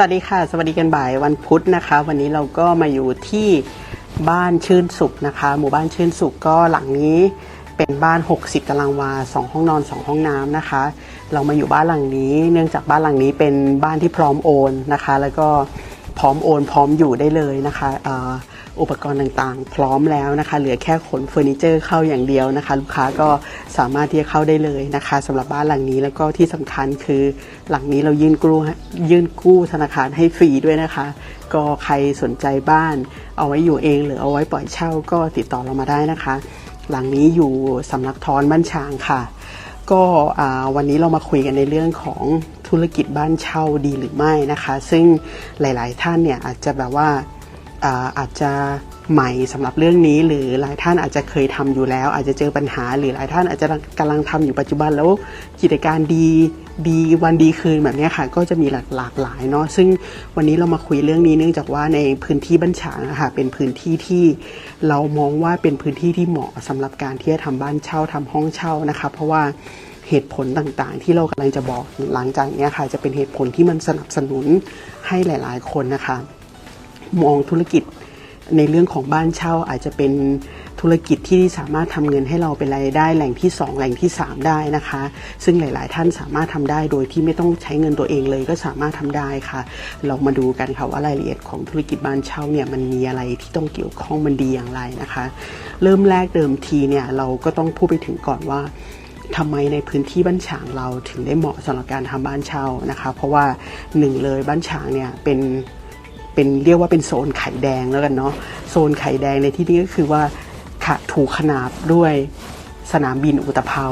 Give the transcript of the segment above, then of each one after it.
วัสดีค่ะ สวัสดีกันบ่ายวันพุธนะคะ วันนี้เราก็มาอยู่ที่บ้านชื่นสุขนะคะ หมู่บ้านชื่นสุขก็หลังนี้เป็นบ้าน 60 ตารางวา 2 ห้องนอน 2 ห้องน้ำนะคะ เรามาอยู่บ้านหลังนี้ เนื่องจากบ้านหลังนี้เป็นบ้านที่พร้อมโอนนะคะ แล้วก็พร้อมโอนพร้อมอยู่ได้เลยนะคะเอุปกรณ์ต่างๆ พร้อมแล้วนะคะ เหลือแค่ขนเฟอร์นิเจอร์เข้าอย่างเดียวนะคะ ลูกค้าก็สามารถที่จะเข้าได้เลยนะคะสำหรับบ้านหลังนี้แล้วก็ที่สำคัญคือหลังนี้เรายื่นกู้ยื่นกู้ธนาคารให้ฟรีด้วยนะคะ ก็ใครสนใจบ้าน เอาไว้อยู่เองหรือเอาไว้ปล่อยเช่าก็ติดต่อเรามาได้นะคะ หลังนี้อยู่สำนักทอนบ้านช้างค่ะก็วันนี้เรามาคุยกันในเรื่องของธุรกิจบ้านเช่าดีหรือไม่นะคะ ซึ่งหลาย ๆ ท่านเนี่ยอาจจะแบบว่า อาจจะใหม่สำหรับเรื่องนี้ หรือหลายท่านอาจจะเคยทำอยู่แล้ว อาจจะเจอปัญหา หรือหลายท่านอาจจะกำลังทำอยู่ปัจจุบันแล้วกิจการดีดีวันดีคืนแบบนี้ค่ะ ก็จะมีหลากหลากหลายเนาะซึ่งวันนี้เรามาคุยเรื่องนี้เนื่องจากว่าในพื้นที่บ้านฉางอะค่ะเป็นพื้นที่ที่เรามองว่าเป็นพื้นที่ที่เหมาะสำหรับการที่จะทำบ้านเช่าทำห้องเช่านะคะ เพราะว่าเหตุผลต่างๆ ที่เรากำลังจะบอกหลังจากนี้ค่ะ จะเป็นเหตุผลที่มันสนับสนุนให้หลาย ๆ คนนะคะ มองธุรกิจในเรื่องของบ้านเช่าอาจจะเป็นธุรกิจที่สามารถทำเงินให้เราเป็นรายได้แหล่งที่ 2 แหล่งที่ 3 ได้นะคะ ซึ่งหลาย ๆ ท่านสามารถทำได้โดยที่ไม่ต้องใช้เงินตัวเองเลยก็สามารถทำได้ค่ะ เรามาดูกันค่ะว่ารายละเอียดของธุรกิจบ้านเช่าเนี่ยมันมีอะไรที่ต้องเกี่ยวข้องมันดีอย่างไรนะคะ เริ่มแรกเดิมทีเนี่ยเราก็ต้องพูดไปถึงก่อนว่าทำไมในพื้นที่บ้านฉางเราถึงได้เหมาะสำหรับการทำบ้านเช่านะคะ เพราะว่าหนึ่งเลยบ้านฉางเนี่ยเป็น เป็นเรียกว่าเป็นโซนไข่แดงแล้วกันเนาะโซนไข่แดงในที่นี้ก็คือว่าขะถูกขนาบด้วยสนามบินอุตภเปา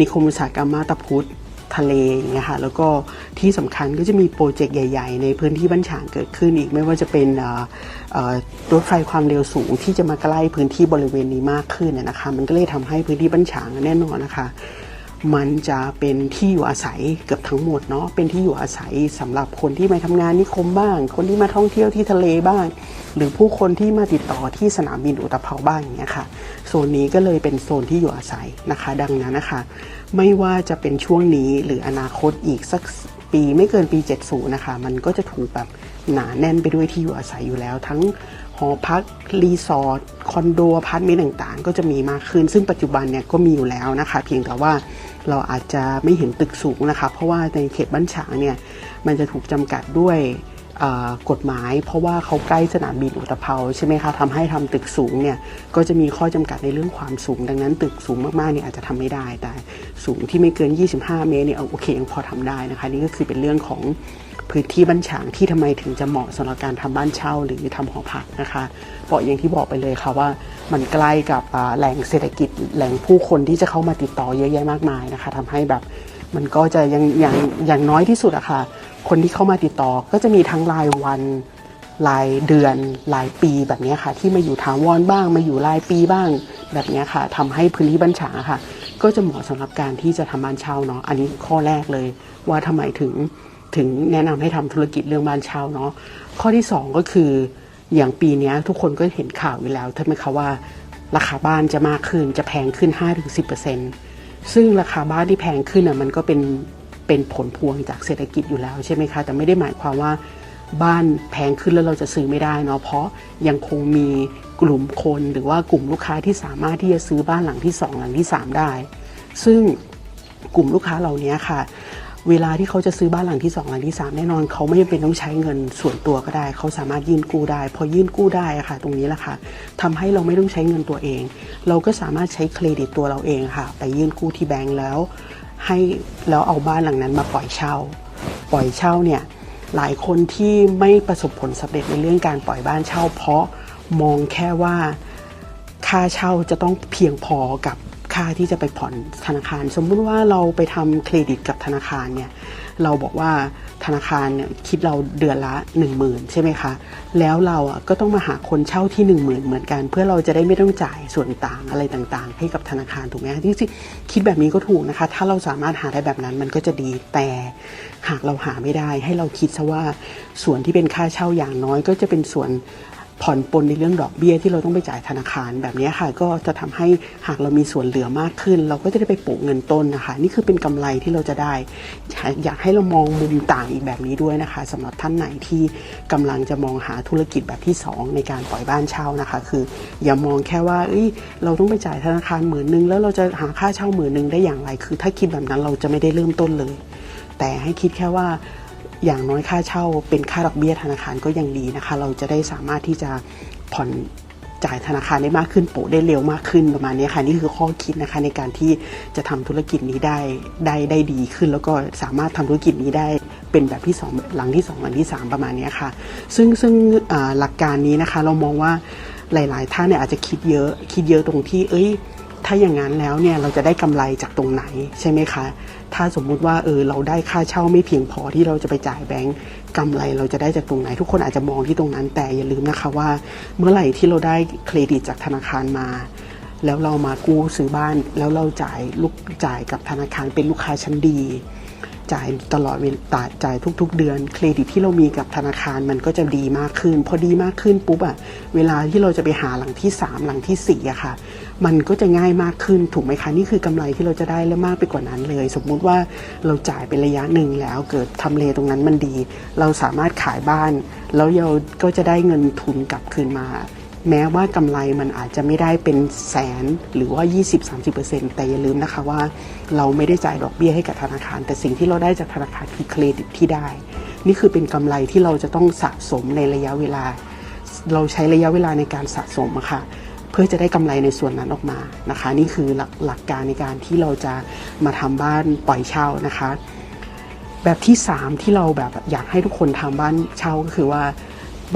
นิคมอุตสาหกรรมมาตาพุธทะเลอย่างเงี้ยค่ะแล้วก็ที่สำคัญก็จะมีโปรเจกต์ใหญ่ ๆ ในพื้นที่บ้านฉางเกิดขึ้นอีกไม่ว่าจะเป็นรถไฟความเร็วสูงที่จะมาใกล้พื้นที่บริเวณนี้มากขึ้นนะนะคะ มันก็เลยทำให้พื้นที่บ้านฉางแน่นอนนะคะ มันจะเป็นที่อยู่อาศัยเกือบทั้งหมดเนาะเป็นที่อยู่อาศัยสำหรับคนที่มาทำงานนิคมบ้าง คนที่มาท่องเที่ยวที่ทะเลบ้าง หรือผู้คนที่มาติดต่อที่สนามบินอุตภเปาบ้างอย่างเงี้ยค่ะโซนนี้ก็เลยเป็นโซนที่อยู่อาศัยนะคะ ดังนั้นนะคะ ไม่ว่าจะเป็นช่วงนี้หรืออนาคตอีกสักปีไม่เกินปี 70 นะคะ มันก็จะถูกแบบหนาแน่นไปด้วยที่อยู่อาศัยอยู่แล้ว ทั้งหอพักรีสอร์ทคอนโดพาร์ตเมนต์ต่างๆ ก็จะมีมากขึ้น ซึ่งปัจจุบันเนี่ยก็มีอยู่แล้วนะคะ เพียงแต่ว่า เราอาจจะไม่เห็นตึกสูงนะคะ เพราะว่าในเขตบ้านฉางเนี่ยมันจะถูกจำกัดด้วย กฎหมาย เพราะว่าเขาใกล้สนามบินอุตภเปาใช่ไหมคะทำให้ทำตึกสูงเนี่ยก็จะมีข้อจำกัดในเรื่องความสูง ดังนั้นตึกสูงมากๆเนี่ยอาจจะทำไม่ได้แต่สูงที่ไม่เกิน 25 เมตรเนี่ยเอาโอเคยังพอทำได้นะคะนี่ก็คือเป็นเรื่องของพื้นที่บ้านฉางที่ทำไมถึงจะเหมาะสำหรับการทำบ้านเช่าหรือทำหอพักนะคะบอกอย่างที่บอกไปเลยค่ะว่ามันใกล้กับแหล่งเศรษฐกิจแหล่งผู้คนที่จะเข้ามาติดต่อเยอะแยะมากมายนะคะทำให้แบบ มันก็จะยังอย่างอย่างน้อยที่สุดอะค่ะ คนที่เข้ามาติดต่อก็จะมีทั้งรายวันรายเดือนรายปีแบบนี้ค่ะ ที่มาอยู่ถาวรบ้าง มาอยู่รายปีบ้างแบบนี้ค่ะทำให้พื้นที่บ้านฉางค่ะ ก็จะเหมาะสำหรับการที่จะทำบ้านเช่าเนาะอันนี้ข้อแรกเลย ว่าทำไมถึงถึงแนะนำให้ทำธุรกิจเรื่องบ้านเช่าเนาะข้อที่สองก็คืออย่างปีนี้ทุกคนก็เห็นข่าวอยู่แล้วใช่ไหมคะว่า ราคาบ้านจะมากขึ้นจะแพงขึ้น 5-10% ซึ่งราคาบ้านที่แพงขึ้นอะมันก็เป็นเป็นผลพวงจากเศรษฐกิจอยู่แล้วใช่ไหมคะ แต่ไม่ได้หมายความว่าบ้านแพงขึ้นแล้วเราจะซื้อไม่ได้เนาะเพราะยังคงมีกลุ่มคนหรือว่ากลุ่มลูกค้าที่สามารถที่จะซื้อบ้านหลังที่ 2 หลังที่ 3 ได้ ซึ่งกลุ่มลูกค้าเหล่านี้ค่ะ เวลาที่เขาจะซื้อบ้านหลังที่2หลังที่3แน่นอนเขาไม่จำเป็นต้องใช้เงินส่วนตัวก็ได้ เขาสามารถยื่นกู้ได้ พอยื่นกู้ได้ค่ะ ตรงนี้แหละค่ะทำให้เราไม่ต้องใช้เงินตัวเอง เราก็สามารถใช้เครดิตตัวเราเองค่ะ ไปยื่นกู้ที่แบงก์แล้ว ให้แล้วเอาบ้านหลังนั้นมาปล่อยเช่า ปล่อยเช่าเนี่ยหลายคนที่ไม่ประสบผลสำเร็จในเรื่องการปล่อยบ้านเช่า เพราะมองแค่ว่าค่าเช่าจะต้องเพียงพอกับ ค่าที่จะไปผ่อนธนาคาร สมมุติว่าเราไปทำเครดิตกับธนาคารเนี่ยเราบอกว่าธนาคารเนี่ยคิดเราเดือนละ 1 0,000 ใช่ไหมคะ แล้วเราอะก็ต้องมาหาคนเช่าที่ 1 0,000 เหมือนกัน เพื่อเราจะได้ไม่ต้องจ่ายส่วนต่างอะไรต่างๆ ให้กับธนาคารถูกไหมคะที่จริงคิดแบบนี้ก็ถูกนะคะ ถ้าเราสามารถหาได้แบบนั้นมันก็จะดีแต่หากเราหาไม่ได้ ให้เราคิดซะว่าส่วนที่เป็นค่าเช่าอย่างน้อยก็จะเป็นส่วน ผ่อนปลนในเรื่องดอกเบี้ยที่เราต้องไปจ่ายธนาคารแบบนี้ค่ะ ก็จะทำให้หากเรามีส่วนเหลือมากขึ้น เราก็จะได้ไปโปะเงินต้นนะคะ นี่คือเป็นกำไรที่เราจะได้ อยากให้เรามองมุมต่างอีกแบบนี้ด้วยนะคะสำหรับท่านไหนที่กำลังจะมองหาธุรกิจแบบที่ 2 ในการปล่อยบ้านเช่านะคะ คือ อย่ามองแค่ว่าเอ้ยเราต้องไปจ่ายธนาคารหมื่นนึงแล้วเราจะหาค่าเช่าหมื่นนึงได้อย่างไร คือ ถ้าคิดแบบนั้นเราจะไม่ได้เริ่มต้นเลย แต่ให้คิดแค่ว่า อย่างน้อยค่าเช่าเป็นค่าดอกเบี้ยธนาคารก็ยังดีนะคะ เราจะได้สามารถที่จะผ่อนจ่ายธนาคารได้มากขึ้นโปะได้เร็วมากขึ้นประมาณนี้ค่ะ นี่คือข้อคิดนะคะในการที่จะทำธุรกิจนี้ได้ได้ได้ดีขึ้น แล้วก็สามารถทำธุรกิจนี้ได้เป็นแบบที่ 2 หลังที่ 2 หลังที่ 3 ประมาณนี้ค่ะ ซึ่งซึ่งหลักการนี้นะคะเรามองว่าหลาย ๆ ท่านเนี่ยอาจจะคิดเยอะคิดเยอะตรงที่เอ้ย ถ้าอย่างนั้นแล้วเนี่ยเราจะได้กำไรจากตรงไหนใช่ไหมคะ ถ้าสมมุติว่าเออเราได้ค่าเช่าไม่เพียงพอที่เราจะไปจ่ายแบงก์กำไรเราจะได้จากตรงไหน ทุกคนอาจจะมองที่ตรงนั้น แต่อย่าลืมนะคะว่า เมื่อไหร่ที่เราได้เครดิตจากธนาคารมา แล้วเรามากู้ซื้อบ้าน แล้วเราจ่ายลูกจ่ายกับธนาคารเป็นลูกค้าชั้นดีจ่ายตลอดเวลาจ่ายทุก ๆ เดือน เครดิตที่เรามีกับธนาคารมันก็จะดีมากขึ้น พอดีมากขึ้นปุ๊บอะเวลาที่เราจะไปหาหลังที่ 3 หลังที่4อะค่ะ มันก็จะง่ายมากขึ้นถูกไหมคะนี่คือกำไรที่เราจะได้และมากไปกว่านั้นเลย สมมุติว่าเราจ่ายเป็นระยะหนึ่งแล้วเกิดทำเลตรงนั้นมันดี เราสามารถขายบ้าน แล้วเราก็จะได้เงินทุนกลับคืนมา แม้ว่ากำไรมันอาจจะไม่ได้เป็นแสนหรือว่า 20-30%แต่อย่าลืมนะคะว่า เราไม่ได้จ่ายดอกเบี้ยให้กับธนาคาร แต่สิ่งที่เราได้จากธนาคารคือเครดิตที่ได้ นี่คือเป็นกำไรที่เราจะต้องสะสมในระยะเวลา เราใช้ระยะเวลาในการสะสมอะค่ะ พื่อจะได้กำไรในส่วนนั้นออกมานะคะ นี่คือหลักหลักการในการที่เราจะมาทำบ้านปล่อยเช่านะคะ แบบที่ 3 ที่เราแบบอยากให้ทุกคนทำบ้านเช่าก็คือว่า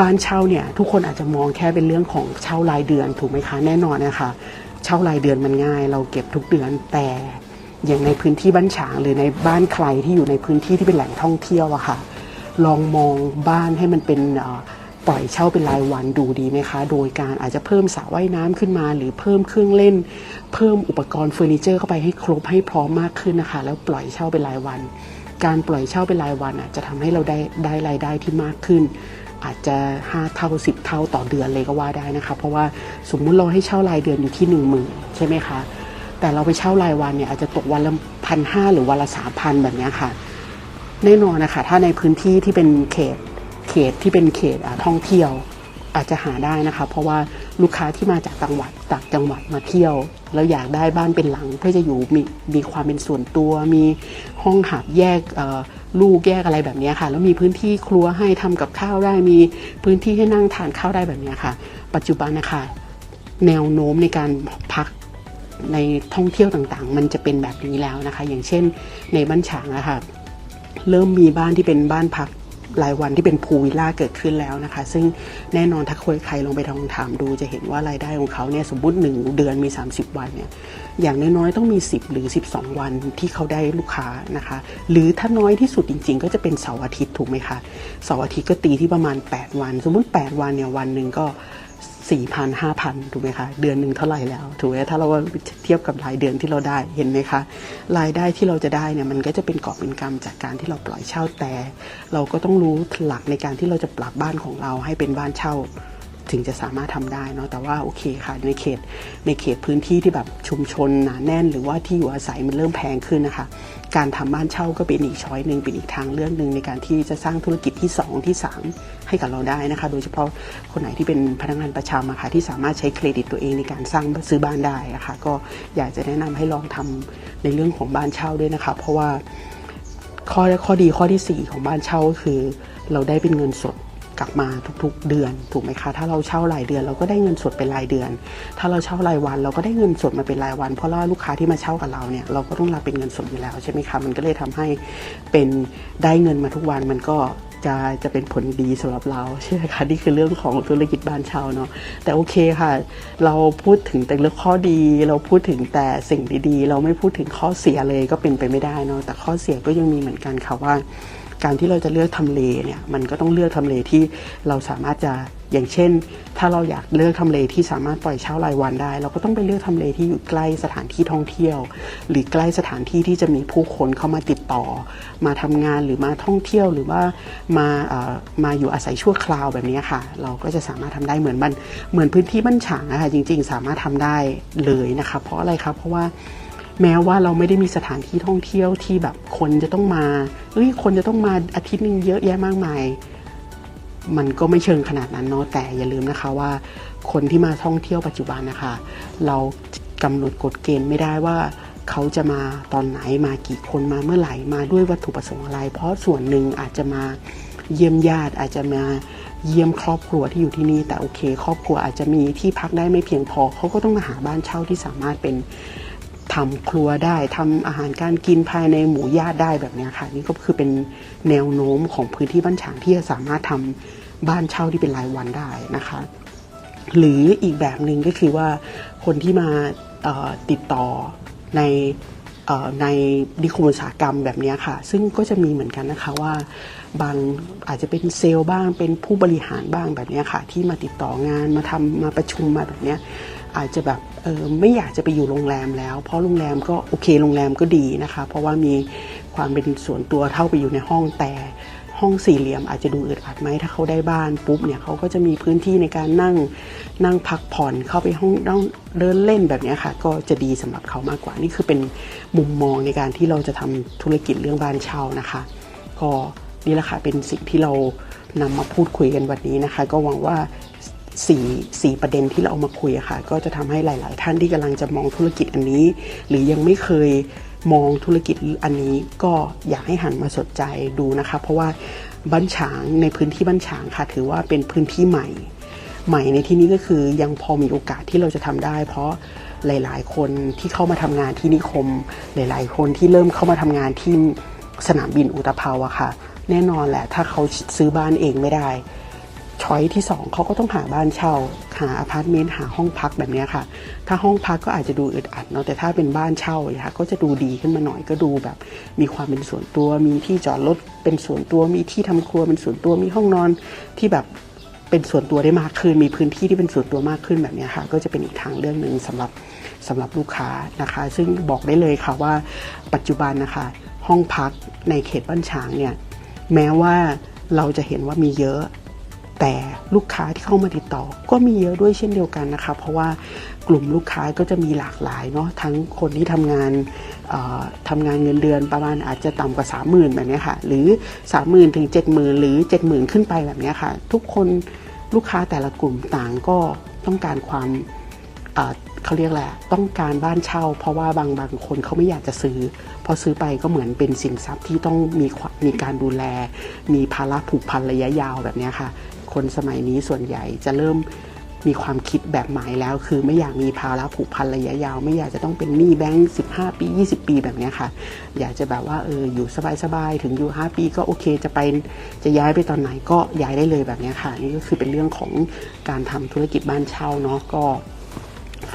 บ้านเช่าเนี่ยทุกคนอาจจะมองแค่เป็นเรื่องของเช่ารายเดือนถูกไหมคะแน่นอนนะคะเช่ารายเดือนมันง่าย เราเก็บทุกเดือนแต่อย่างในพื้นที่บ้านฉางหรือในบ้านใครที่อยู่ในพื้นที่ที่เป็นแหล่งท่องเที่ยวอะค่ะ ลองมองบ้านให้มันเป็นอ่อ ปล่อยเช่าเป็นรายวันดูดีไหมคะ โดยการอาจจะเพิ่มสระว่ายน้ำขึ้นมา หรือเพิ่มเครื่องเล่น เพิ่มอุปกรณ์เฟอร์นิเจอร์เข้าไปให้ครบให้พร้อมมากขึ้นนะคะ แล้วปล่อยเช่าเป็นรายวัน การปล่อยเช่าเป็นรายวันอะจะทำให้เราได้ได้รายได้ที่มากขึ้น อาจจะ 5 เท่า 10 เท่าต่อเดือนเลยก็ว่าได้นะคะ เพราะว่าสมมุติเราให้เช่ารายเดือนอยู่ที่ 1 0,000ใช่ไหมคะแต่เราไปเช่ารายวันเนี่ยอาจจะตกวันละพันห้าหรือวันละสามพันแบบนี้ค่ะแน่นอนนะคะถ้าในพื้นที่ที่เป็นเขต เขตที่เป็นเขตท่องเที่ยวอาจจะหาได้นะคะ เพราะว่าลูกค้าที่มาจากจังหวัดต่างจังหวัดมาเที่ยว แล้วอยากได้บ้านเป็นหลังเพื่อจะอยู่มีมีความเป็นส่วนตัว มีห้องหับแยกลูกแยกอะไรแบบนี้ค่ะ แล้วมีพื้นที่ครัวให้ทำกับข้าวได้ มีพื้นที่ให้นั่งทานข้าวได้แบบนี้ค่ะ ปัจจุบันนะคะแนวโน้มในการพักในท่องเที่ยวต่างๆ มันจะเป็นแบบนี้แล้วนะคะ อย่างเช่นในบ้านฉางอะคะเริ่มมีบ้านที่เป็นบ้านพัก รายวันที่เป็นพูวิลล่าเกิดขึ้นแล้วนะคะ ซึ่งแน่นอนถ้าใครลองไปทองถามดูจะเห็นว่ารายได้ของเขาเนี่ยสมมติ 1 เดือนมี 30 วันเนี่ยอย่างน้อยๆต้องมี 10 หรือ 12 วันที่เขาได้ลูกค้านะคะ หรือถ้าน้อยที่สุดจริง ๆ ก็จะเป็นเสาร์อาทิตย์ถูกไหมคะเสาร์อาทิตย์ก็ตีที่ประมาณ 8 วัน สมมติ 8 วันเนี่ยวันหนึ่งก็ สี่พันห้าพันถูกไหมคะ เดือนหนึ่งเท่าไหร่แล้วถูกไหมถ้าเราเทียบกับรายเดือนที่เราได้เห็นไหมคะ รายได้ที่เราจะได้เนี่ยมันก็จะเป็นกอบเป็นกำจากการที่เราปล่อยเช่าแต่ เราก็ต้องรู้หลักในการที่เราจะปรับบ้านของเราให้เป็นบ้านเช่า ถึงจะสามารถทำได้เนาะแต่ว่าโอเคค่ะในเขตในเขตพื้นที่ที่แบบชุมชนหนาแน่น หรือว่าที่อยู่อาศัยมันเริ่มแพงขึ้นนะคะ การทำบ้านเช่าก็เป็นอีกช้อยหนึ่งเป็นอีกทางเลือกหนึ่งในการที่จะสร้างธุรกิจที่ 2 ที่ 3 ให้กับเราได้นะคะ โดยเฉพาะคนไหนที่เป็นพนักงานประจำอะค่ะที่สามารถใช้เครดิตตัวเองในการสร้างซื้อบ้านได้อะคะก็อยากจะแนะนำให้ลองทำในเรื่องของบ้านเช่าด้วยนะคะ เพราะว่าข้อข้อดีข้อที่ 4 ของบ้านเช่าก็คือ เราได้เป็นเงินสด กลับมาทุกๆเดือนถูกไหมคะ ถ้าเราเช่ารายเดือนเราก็ได้เงินสดเป็นรายเดือน ถ้าเราเช่ารายวันเราก็ได้เงินสดมาเป็นรายวัน เพราะว่าลูกค้าที่มาเช่ากับเราเนี่ยเราก็ต้องรับเป็นเงินสดอยู่แล้วใช่ไหมคะมันก็เลยทำให้เป็นได้เงินมาทุกวันมันก็จะจะเป็นผลดีสำหรับเราใช่ไหมคะนี่คือเรื่องของธุรกิจบ้านเช่าเนาะแต่โอเคค่ะ เราพูดถึงแต่เรื่องข้อดี เราพูดถึงแต่สิ่งดีๆ เราไม่พูดถึงข้อเสียเลยก็เป็นไปไม่ได้เนาะแต่ข้อเสียก็ยังมีเหมือนกันค่ะว่า การที่เราจะเลือกทำเลเนี่ยมันก็ต้องเลือกทำเลที่เราสามารถจะอย่างเช่น ถ้าเราอยากเลือกทำเลที่สามารถปล่อยเช่ารายวันได้ เราก็ต้องไปเลือกทำเลที่อยู่ใกล้สถานที่ท่องเที่ยว หรือใกล้สถานที่ที่จะมีผู้คนเข้ามาติดต่อ มาทำงานหรือมาท่องเที่ยวหรือว่ามาเอ่อมาอยู่อาศัยชั่วคราวแบบนี้ค่ะ เราก็จะสามารถทำได้เหมือนมันเหมือนพื้นที่บ้านฉางอะคะจริง ๆ สามารถทำได้เลยนะคะเพราะอะไรครับเพราะว่า แม้ว่าเราไม่ได้มีสถานที่ท่องเที่ยวที่แบบคนจะต้องมาเอ้ยคนจะต้องมาอาทิตย์นึงเยอะแยะมากมาย มันก็ไม่เชิงขนาดนั้นเนาะแต่อย่าลืมนะคะว่าคนที่มาท่องเที่ยวปัจจุบันนะคะ เรากำหนดกฎเกณฑ์ไม่ได้ว่าเขาจะมาตอนไหนมากี่คนมาเมื่อไหร่มาด้วยวัตถุประสงค์อะไร เพราะส่วนหนึ่งอาจจะมาเยี่ยมญาติอาจจะมาเยี่ยมครอบครัวที่อยู่ที่นี่แต่โอเค ครอบครัวอาจจะมีที่พักได้ไม่เพียงพอเขาก็ต้องมาหาบ้านเช่าที่สามารถเป็น ทำครัวได้ทำอาหารการกินภายในหมู่ญาติได้แบบนี้ค่ะ นี่ก็คือเป็นแนวโน้มของพื้นที่บ้านฉางที่จะสามารถทำบ้านเช่าที่เป็นรายวันได้นะคะ หรืออีกแบบหนึ่งก็คือว่าคนที่มาติดต่อในในนิคมอุตสาหกรรมแบบนี้ค่ะ ซึ่งก็จะมีเหมือนกันนะคะว่าบางอาจจะเป็นเซลล์บ้างเป็นผู้บริหารบ้างแบบนี้ค่ะ ที่มาติดต่องานมาทำมาประชุมมาแบบนี้ อาจจะแบบเออไม่อยากจะไปอยู่โรงแรมแล้ว เพราะโรงแรมก็โอเคโรงแรมก็ดีนะคะ เพราะว่ามีความเป็นส่วนตัวเท่าไปอยู่ในห้องแต่ห้องสี่เหลี่ยมอาจจะดูอึดอัดไหมถ้าเขาได้บ้านปุ๊บเนี่ยเขาก็จะมีพื้นที่ในการนั่งนั่งพักผ่อนเข้าไปห้องนั่งเดินเล่นแบบนี้ค่ะ ก็จะดีสำหรับเขามากกว่านี่คือเป็นมุมมองในการที่เราจะทำธุรกิจเรื่องบ้านเช่านะคะ ก็นี่แหละค่ะเป็นสิ่งที่เรานำมาพูดคุยกันวันนี้นะคะ ก็หวังว่า สี่สี่ประเด็นที่เราเอามาคุยค่ะ ก็จะทำให้หลาย ๆ ท่านที่กำลังจะมองธุรกิจอันนี้ หรือยังไม่เคยมองธุรกิจอันนี้ก็อยากให้หันมาสนใจดูนะคะ เพราะว่าบ้านฉางในพื้นที่บ้านฉางค่ะ ถือว่าเป็นพื้นที่ใหม่ ใหม่ในที่นี้ก็คือยังพอมีโอกาสที่เราจะทำได้ เพราะหลาย ๆ คนที่เข้ามาทำงานที่นิคม หลาย ๆ คนที่เริ่มเข้ามาทำงานที่สนามบินอุตภาวอะค่ะ แน่นอนแหละถ้าเขาซื้อบ้านเองไม่ได้ ช้อยที่ 2เขาก็ต้องหาบ้านเช่า หาอพาร์ตเมนต์หาห้องพักแบบนี้ค่ะ ถ้าห้องพักก็อาจจะดูอึดอัดเนาะแต่ถ้าเป็นบ้านเช่าเนี่ยค่ะก็จะดูดีขึ้นมาหน่อยก็ดูแบบ มีความเป็นส่วนตัว มีที่จอดรถเป็นส่วนตัวมีที่ทำครัวเป็นส่วนตัวมีห้องนอนที่แบบเป็นส่วนตัวได้มากขึ้น มีพื้นที่ที่เป็นส่วนตัวมากขึ้นแบบนี้ค่ะ ก็จะเป็นอีกทางเรื่องหนึ่งสำหรับสำหรับลูกค้านะคะ ซึ่งบอกได้เลยค่ะว่าปัจจุบันนะคะ ห้องพักในเขตบ้านฉางเนี่ยแม้ว่าเราจะเห็นว่ามีเยอะ แต่ลูกค้าที่เข้ามาติดต่อ ก็มีเยอะด้วยเช่นเดียวกันนะคะ เพราะว่ากลุ่มลูกค้าก็จะมีหลากหลายเนาะทั้งคนที่ทำงานทำงานเงินเดือนประมาณอาจจะต่ำกว่า 30,000แบบนี้ค่ะ หรือ 30,000ถึง70,000 หรือ 70,000 ขึ้นไปแบบนี้ค่ะ ทุกคนลูกค้าแต่ละกลุ่มต่างก็ต้องการความเขาเรียกแหละต้องการบ้านเช่า เพราะว่าบางบางคนเขาไม่อยากจะซื้อ พอซื้อไปก็เหมือนเป็นสินทรัพย์ที่ต้องมีความมีการดูแล มีภาระผูกพันระยะยาวแบบนี้ค่ะ คนสมัยนี้ส่วนใหญ่จะเริ่มมีความคิดแบบใหม่แล้ว คือไม่อยากมีภาระผูกพันระยะยาว ไม่อยากจะต้องเป็นหนี้แบงค์15 ปี 20 ปีแบบนี้ค่ะ อยากจะแบบว่าเอออยู่สบายๆถึงอยู่ 5 ปีก็โอเคจะไปจะย้ายไปตอนไหนก็ย้ายได้เลยแบบนี้ค่ะ นี่ก็คือเป็นเรื่องของการทำธุรกิจบ้านเช่าเนาะก็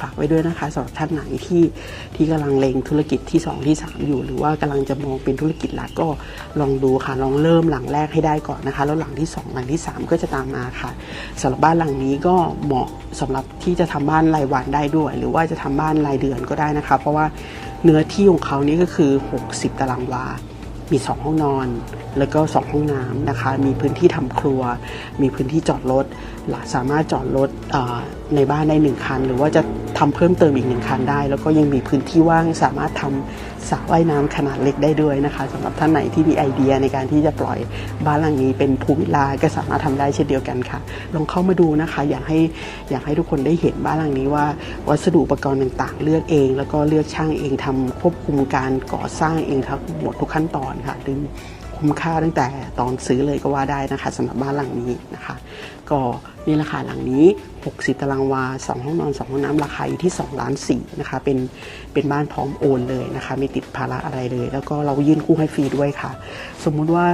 ฝากไว้ด้วยนะคะสำหรับท่านไหนที่ที่กำลังเลงธุรกิจที่ 2 ที่ 3 อยู่ หรือว่ากำลังจะมองเป็นธุรกิจหลักก็ลองดูค่ะ ลองเริ่มหลังแรกให้ได้ก่อนนะคะ แล้วหลังที่ 2 หลังที่ 3 ก็จะตามมาค่ะสำหรับบ้านหลังนี้ก็เหมาะสำหรับที่จะทำบ้านรายวันได้ด้วย หรือว่าจะทำบ้านรายเดือนก็ได้นะคะ เพราะว่าเนื้อที่ของเขานี่ก็คือ 60 ตารางวา มี 2 ห้องนอน แล้วก็ 2 ห้องน้ำนะคะ มีพื้นที่ทำครัว มีพื้นที่จอดรถและสามารถจอดรถในบ้านได้หนึ่งคัน หรือว่าจะ ทำเพิ่มเติมอีกหนึ่งคันได้ แล้วก็ยังมีพื้นที่ว่างสามารถทำสระว่ายน้ำขนาดเล็กได้ด้วยนะคะสำหรับท่านไหนที่มีไอเดียในการที่จะปล่อยบ้านหลังนี้เป็นภูวิลลาก็สามารถทำได้เช่นเดียวกันค่ะ ลองเข้ามาดูนะคะ อยากให้อยากให้ทุกคนได้เห็นบ้านหลังนี้ว่า วัสดุอุปกรณ์ต่างๆ เลือกเอง แล้วก็เลือกช่างเองทำควบคุมการก่อสร้างเองทั้งหมดทุกขั้นตอนค่ะดึง คุ้มค่าตั้งแต่ตอนซื้อเลยก็ว่าได้นะคะสำหรับบ้านหลังนี้นะคะ ก็นี่ราคาหลังนี้ 60 ตารางวา 2 ห้องนอน 2 ห้องน้ำราคาอยู่ที่2ล้าน4นะคะเป็นเป็นบ้านพร้อมโอนเลยนะคะไม่ติดภาระอะไรเลย แล้วก็เรายื่นกู้ให้ฟรีด้วยค่ะ สมมุติว่า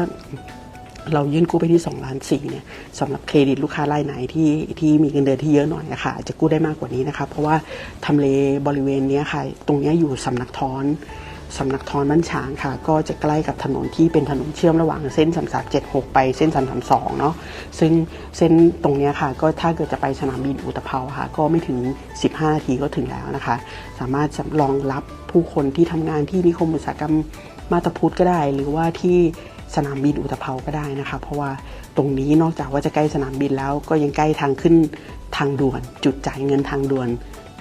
เรายื่นกู้ไปที่2ล้าน4เนี่ยสำหรับเครดิตลูกค้ารายไหนที่ที่มีเงินเดือนที่เยอะหน่อยนะคะอาจจะกู้ได้มากกว่านี้นะคะเพราะว่าทำเลบริเวณนี้ค่ะ ตรงนี้อยู่สำนักท้อน สำนักทอนบ้านฉางค่ะ ก็จะใกล้กับถนนที่เป็นถนนเชื่อมระหว่างเส้น3376ไปเส้น332เนาะซึ่งเส้นตรงนี้ค่ะ ก็ถ้าเกิดจะไปสนามบินอุตภเปาค่ะ ก็ไม่ถึง 15นาทีก็ถึงแล้วนะคะ สามารถรองรับผู้คนที่ทำงานที่นิคมอุตสาหกรรมมาตาพุทธก็ได้ หรือว่าที่สนามบินอุตภเปาก็ได้นะคะ เพราะว่าตรงนี้นอกจากว่าจะใกล้สนามบินแล้วก็ยังใกล้ทางขึ้นทางด่วน จุดจ่ายเงินทางด่วน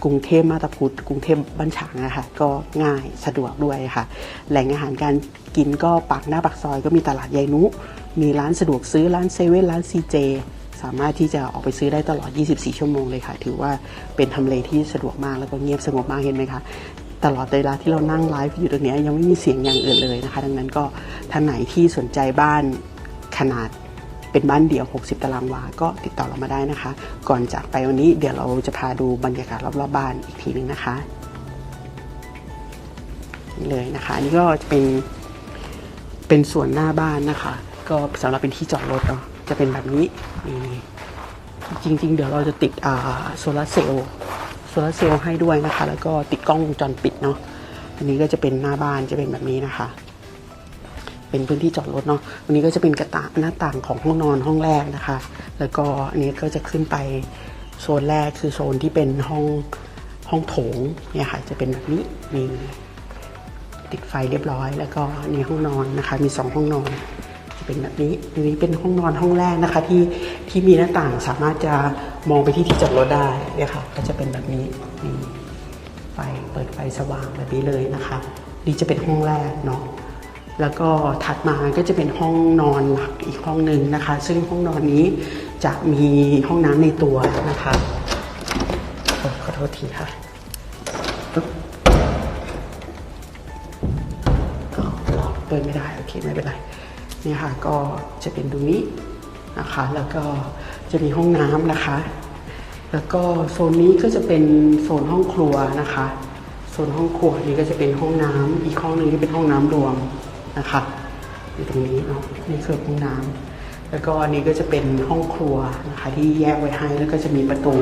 กรุงเทพมาตาพุธกรุงเทพบ้านฉางนะคะก็ง่ายสะดวกด้วยค่ะ แหล่งอาหารการกินก็ปากหน้าปากซอยก็มีตลาดยายนุ มีร้านสะดวกซื้อร้านเซเว่นร้านซีเจสามารถที่จะออกไปซื้อได้ตลอด 24 ชั่วโมงเลยค่ะ ถือว่าเป็นทำเลที่สะดวกมากแล้วก็เงียบสงบมากเห็นไหมคะตลอดเวลาที่เรานั่งไลฟ์อยู่ตรงนี้ยังไม่มีเสียงอย่างอื่นเลยนะคะ ดังนั้นก็ท่านไหนที่สนใจบ้านขนาด เป็นบ้านเดี่ยว 60 ตารางวา ก็ติดต่อเรามาได้นะคะ ก่อนจากไปวันนี้เดี๋ยวเราจะพาดูบรรยากาศรอบๆบบ้านอีกทีหนึ่งนะคะนี่เลยนะคะอันนี้ก็จะเป็นเป็นส่วนหน้าบ้านนะคะ ก็สำหรับเป็นที่จอดรถเนาะจะเป็นแบบนี้นี่จริง ๆ เดี๋ยวเราจะติดโซลาร์เซลล์โซลาร์เซลล์ให้ด้วยนะคะ แล้วก็ติดกล้องวงจรปิดเนาะอันนี้ก็จะเป็นหน้าบ้านจะเป็นแบบนี้นะคะ เป็นพื้นที่จอดรถเนาะวันนี้ก็จะเป็นกระตาหน้าต่างของห้องนอนห้องแรกนะคะ แล้วก็อันนี้ก็จะขึ้นไปโซนแรกคือโซนที่เป็นห้องห้องโถงเนี่ยค่ะจะเป็นแบบนี้มีติดไฟเรียบร้อย แล้วก็อันนี่ห้องนอนนะคะ มีสองห้องนอน จะเป็นแบบนี้อันนี้เป็นห้องนอนห้องแรกนะคะ ที่ที่มีหน้าต่างสามารถจะมองไปที่ที่จอดรถได้เนี่ยค่ะก็จะเป็นแบบนี้นี่ไฟเปิดไฟสว่างแบบนี้เลยนะคะนี่จะเป็นห้องแรกเนาะ แล้วก็ถัดมาก็จะเป็นห้องนอนหลักอีกห้องหนึ่งนะคะ ซึ่งห้องนอนนี้จะมีห้องน้ำในตัวนะคะขอโทษทีค่ะปึ๊บอ๋อเปิดไม่ได้โอเคไม่เป็นไรเนี่ยค่ะก็จะเป็นตรงนี้นะคะ แล้วก็จะมีห้องน้ำนะคะ แล้วก็โซนนี้ก็จะเป็นโซนห้องครัวนะคะโซนห้องครัวนี้ก็จะเป็นห้องน้ำอีกห้องหนึ่งที่เป็นห้องน้ำรวม นะคะอยู่ตรงนี้เนาะนี่คือห้องน้ำแล้วก็อันนี้ก็จะเป็นห้องครัวนะคะ ที่แยกไว้ให้แล้วก็จะมีประตู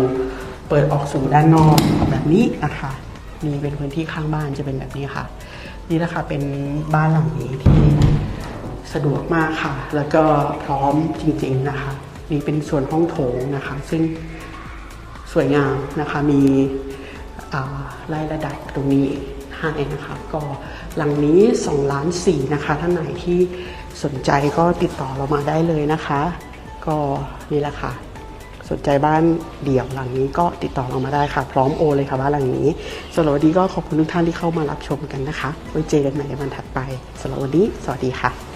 เปิดออกสู่ด้านนอกแบบนี้นะคะนี่เป็นพื้นที่ข้างบ้านจะเป็นแบบนี้ค่ะ นี่แหละค่ะเป็นบ้านหลังนี้ที่สะดวกมากค่ะ แล้วก็พร้อมจริงๆนะคะ นี่เป็นส่วนห้องโถงนะคะ ซึ่งสวยงามนะคะมีอ่าไล่ระดับตรงนี้ ให้นะคะก็หลังนี้2ล้าน4นะคะท่านไหนที่สนใจก็ติดต่อเรามาได้เลยนะคะ ก็นี่แหละค่ะ สนใจบ้านเดี่ยวหลังนี้ก็ติดต่อเรามาได้ค่ะ พร้อมโอนเลยค่ะบ้านหลังนี้สำหรับวันนี้ก็ขอบคุณทุกท่านที่เข้ามารับชมกันนะคะไว้เจอกันใหม่ในวันถัดไปสำหรับวันนี้สวัสดีค่ะ